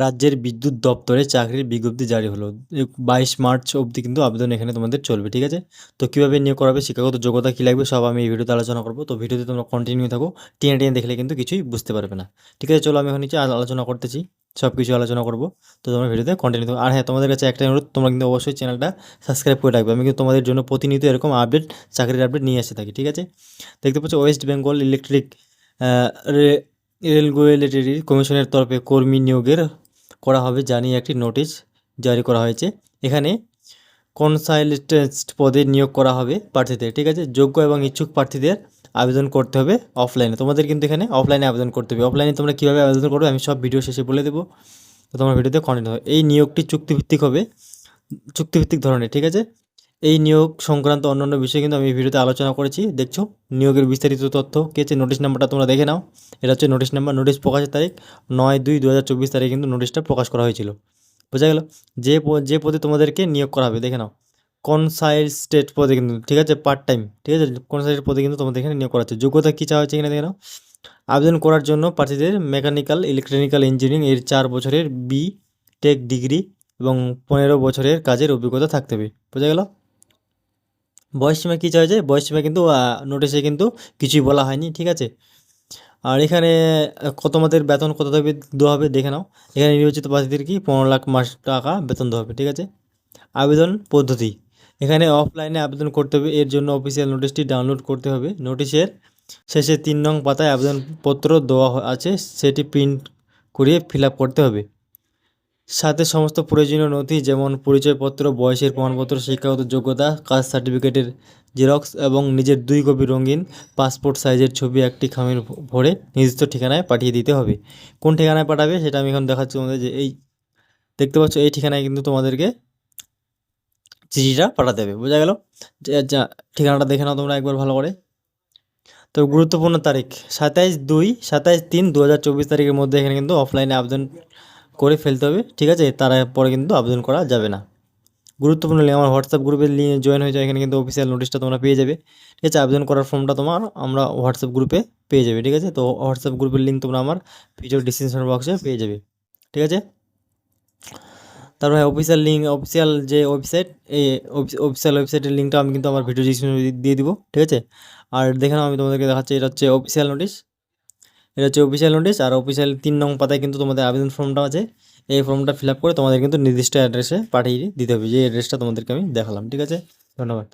রাজ্যের বিদ্যুৎ দপ্তরে চাকরির বিজ্ঞপ্তি জারি হলো। বাইশ মার্চ অবধি কিন্তু আবেদন এখানে তোমাদের চলবে, ঠিক আছে? তো কীভাবে নিয়োগ করাবে শিক্ষাগত যোগ্যতা কী লাগবে, সব আমি এই ভিডিওতে আলোচনা করব। তো ভিডিওতে তোমরা কন্টিনিউ থাকো, টেনে টেনে দেখলে কিন্তু কিছুই বুঝতে পারবে না। ঠিক আছে, চলো আমি এখন নিচে আলো- আলোচনা করতেছি সব কিছু আলোচনা করব। তো তোমরা ভিডিওতে কন্টিনিউ থাকো। আর হ্যাঁ তোমাদের কাছে একটা অনুরোধ, তোমরা কিন্তু অবশ্যই চ্যানেলটা সাবস্ক্রাইব করে রাখবে। আমি কিন্তু তোমাদের জন্য প্রতিনিয়ত এরকম আপডেট চাকরির আপডেট নিয়ে আসতে থাকি, ঠিক আছে? দেখতে পাচ্ছ ওয়েস্ট বেঙ্গল ইলেকট্রিক রেলওয়েটারি কমিশনের তরফে কর্মী নিয়োগের করা হবে জানিয়ে একটি নোটিশ জারি করা হয়েছে। এখানে কনসালটেন্ট পদে নিয়োগ করা হবে প্রার্থীদের, ঠিক আছে? যোগ্য এবং ইচ্ছুক প্রার্থীদের আবেদন করতে হবে অফলাইনে তোমাদের কিন্তু এখানে অফলাইনে আবেদন করতে হবে। অফলাইনে তোমরা কীভাবে আবেদন করবে আমি সব ভিডিও শেষে বলে দেবো। তো তোমার ভিডিওতে কন্টেন্ট হবে এই নিয়োগটি চুক্তিভিত্তিক হবে, চুক্তিভিত্তিক ধরনের, ঠিক আছে? এই নিয়োগ সংক্রান্ত অন্যান্য বিষয় কিন্তু আমি এই ভিডিওতে আলোচনা করেছি। দেখছ, নিয়োগের বিস্তারিত তথ্য, কে হচ্ছে নোটিশ নাম্বারটা তোমরা দেখে নাও। এটা হচ্ছে নোটিশ নাম্বার নোটিশ প্রকাশের তারিখ, নয় দুই দু তারিখে কিন্তু নোটিশটা প্রকাশ করা হয়েছিল। বোঝা গেল? যে যে পদে তোমাদেরকে নিয়োগ করা হবে, দেখে নাও। কনসাইল স্টেট পদে কিন্তু, ঠিক আছে? পার্ট টাইম ঠিক আছে? কনসাইল পদে কিন্তু তোমাদের এখানে নিয়োগ করা হচ্ছে। যোগ্যতা কী চাওয়া হচ্ছে এখানে, দেখে নাও। আবেদন করার জন্য প্রার্থীদের মেকানিক্যাল ইলেকট্রনিক্যাল ইঞ্জিনিয়ারিং এর চার বছরের বি টেক ডিগ্রি এবং পনেরো বছরের কাজের অভিজ্ঞতা থাকতে হবে। বোঝা গেল? বয়স সীমা কী চাওয়া যায় বয়স সীমা কিন্তু নোটিশে কিন্তু কিছুই বলা হয়নি, ঠিক আছে? আর এখানে কত মাদের বেতন, কত দেবে দেওয়া হবে দেখে নাও। এখানে নির্বাচিত প্রার্থীদের কি? পনেরো লাখ মাস টাকা বেতন দেওয়া হবে, ঠিক আছে? আবেদন পদ্ধতি। এখানে অফলাইনে আবেদন করতে হবে, এর জন্য অফিসিয়াল নোটিশটি ডাউনলোড করতে হবে। নোটিশের শেষে তিন নং পাতায় আবেদনপত্র দেওয়া আছে, সেটি প্রিন্ট করিয়ে ফিল করতে হবে। সাথে সমস্ত প্রয়োজনীয় নথি যেমন পরিচয়পত্র, বয়সের প্রমাণপত্র, শিক্ষাগত যোগ্যতা, কাস্ট সার্টিফিকেটের জেরক্স এবং নিজের দুই কপি রঙিন পাসপোর্ট সাইজের ছবি একটি খামের ভরে নির্দিষ্ট ঠিকানায় পাঠিয়ে দিতে হবে। কোন ঠিকানায় পাঠাবে সেটা আমি এখন দেখাচ্ছি তোমাদের যে এই, দেখতে পাচ্ছ এই ঠিকানায় কিন্তু তোমাদেরকে চিঠিটা পাঠাতে হবে। বোঝা গেল? ঠিকানাটা দেখে নাও তোমরা একবার ভালো করে। তো গুরুত্বপূর্ণ তারিখ, সাতাইশ দুই, সাতাইশ তিন দু তারিখের মধ্যে এখানে কিন্তু অফলাইনে আবেদন করে ফেলতে হবে, ঠিক আছে? তারপরে কিন্তু আবেদন করা যাবে না। গুরুত্বপূর্ণ লিঙ্ক আমার হোয়াটসঅ্যাপ গ্রুপে নিয়ে জয়েন হয়ে যায় এখানে কিন্তু অফিসিয়াল নোটিশটা তোমরা পেয়ে যাবে। ঠিক আছে? আবেদন করার ফর্মটা তোমার আমরা হোয়াটসঅ্যাপ গ্রুপে পেয়ে যাবে, ঠিক আছে? তো হোয়াটসঅ্যাপ গ্রুপের লিঙ্ক তোমরা আমার ভিডিও ডিসক্রিপশন বক্সে পেয়ে যাবে, ঠিক আছে? তারপরে অফিসিয়াল লিঙ্ক অফিসিয়াল যে ওয়েবসাইট এই অফিসিয়াল ওয়েবসাইটের লিঙ্কটা আমি কিন্তু আমার ভিডিও ডিসক্রিপশনে দিয়ে দিব, ঠিক আছে? আর দেখে নাও, আমি তোমাদেরকে দেখাচ্ছি, এটা হচ্ছে অফিসিয়াল নোটিশ এটা হচ্ছে অফিসিয়াল নোটিস আর অফিসিয়াল তিন নং পাতায় কিন্তু তোমাদের আবেদন ফর্মটা আছে। এই ফর্মটা ফিল করে তোমাদের কিন্তু নির্দিষ্ট অ্যাড্রেসে পাঠিয়ে দিতে হবে। যে অ্যাড্রেসটা তোমাদেরকে আমি দেখালাম, ঠিক আছে? ধন্যবাদ।